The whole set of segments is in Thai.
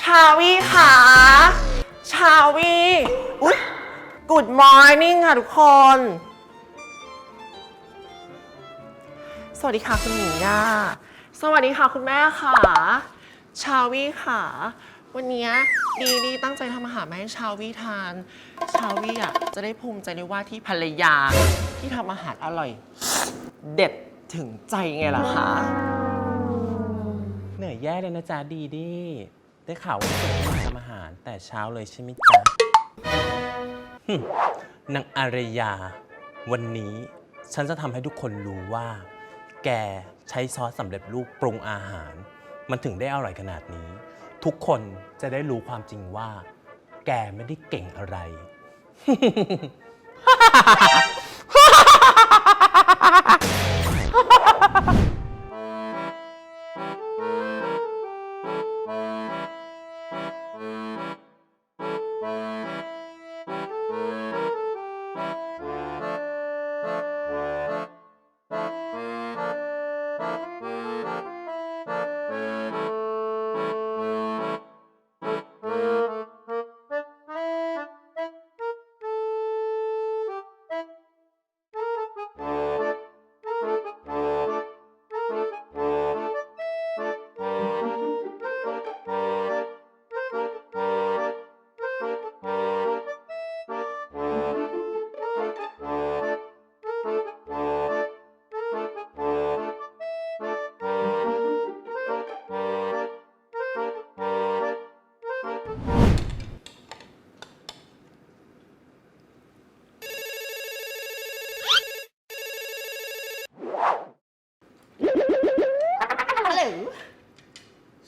ชาวีค่ะชาวีอุ๊ย Good morning ค่ะทุกคน สวัสดีค่ะคุณหญิงย่าสวัสดีค่ะคุณแม่ค่ะ ชาวีค่ะ วันนี้ดีดีตั้งใจทำอาหารมาให้ชาวีทาน ชาวีอะจะได้ภูมิใจในว่าที่ภรรยาที่ทำอาหารอร่อย เด็ดถึงใจไงล่ะคะ เหนื่อยแย่เลยนะจ๊ะดีดี ได้ข่าวว่าเกิดมาทำอาหาร แต่เช้าเลยใช่ไหมจ๊ะหึนางอารยา วันนี้ฉันจะทำให้ทุกคนรู้ว่า แกใช้ซอสสำเร็จรูปปรุงอาหาร มันถึงได้อร่อยขนาดนี้ ทุกคนจะได้รู้ความจริงว่า แกไม่ได้เก่งอะไร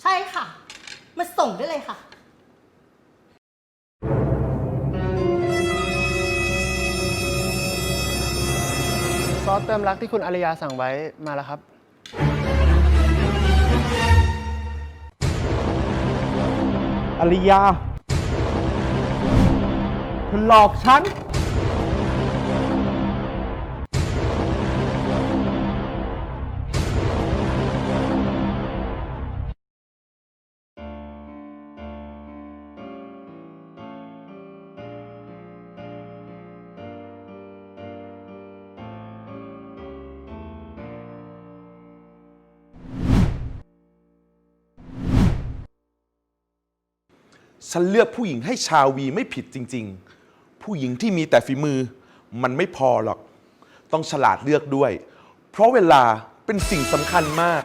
ใช่ค่ะ มาส่งได้เลยค่ะ ซอสเติมรักที่คุณอารยาสั่งไว้มาแล้วครับ อริยาเธอหลอกฉัน ฉันเลือกผู้หญิงให้ชาวีไม่ผิดจริง ๆ ผู้หญิงที่มีแต่ฝีมือ มันไม่พอหรอก ต้องฉลาดเลือกด้วย เพราะเวลาเป็นสิ่งสำคัญมาก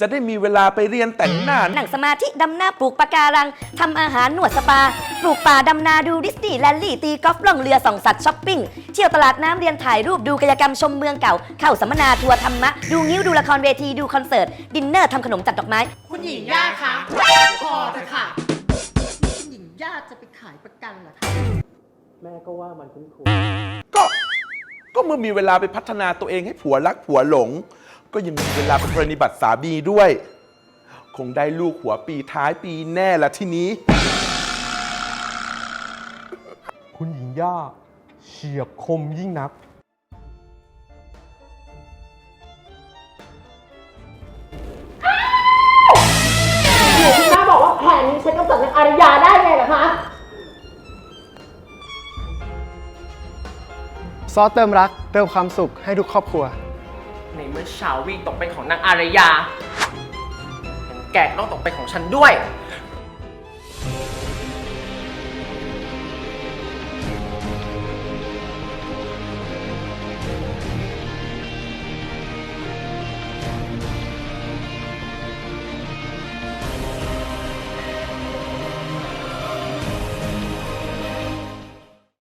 จะได้มีเวลาไปเรียนแต่งหน้า หนังสมาธิดำหน้าปลูกปะการังทำอาหารหนวดสปา ปลูกป่าดำนาดูดิสนีย์แลนลี่ตีกอล์ฟล่องเรือส่องสัตว์ช้อปปิ้ง เที่ยวตลาดน้ำเรียนถ่ายรูปดูกายกรรมชมเมืองเก่า เข้าสัมมนาทัวร์ธรรมะ ดูงิ้วดูละครเวทีดูคอนเสิร์ต ดินเนอร์ทำขนมจัดดอกไม้ คุณหญิงย่าคะพอเถอะค่ะนี่คุณหญิงย่า จะไปขายประกันเหรอคะก็ก็เมื่อมีเวลาไปพัฒนาตัวเองให้ผัวรักผัวหลง ก็ยังมีเวลาไปปรนิบัติสามีด้วย คงได้ลูกหัวปีท้ายปีแน่ละทีนี้ คุณหญิงย่าเฉียบคมยิ่งนัก คุณแม่บอกว่าแผนนี้ฉันกำจัดนางอารยาได้ไงเหรอ คะซอสเติมรักเติมความสุขให้ทุกครอบครัว ในเมื่อชาวีตกเป็นของนางอารยางั้นแกก็ต้องตกเป็นของฉันด้วย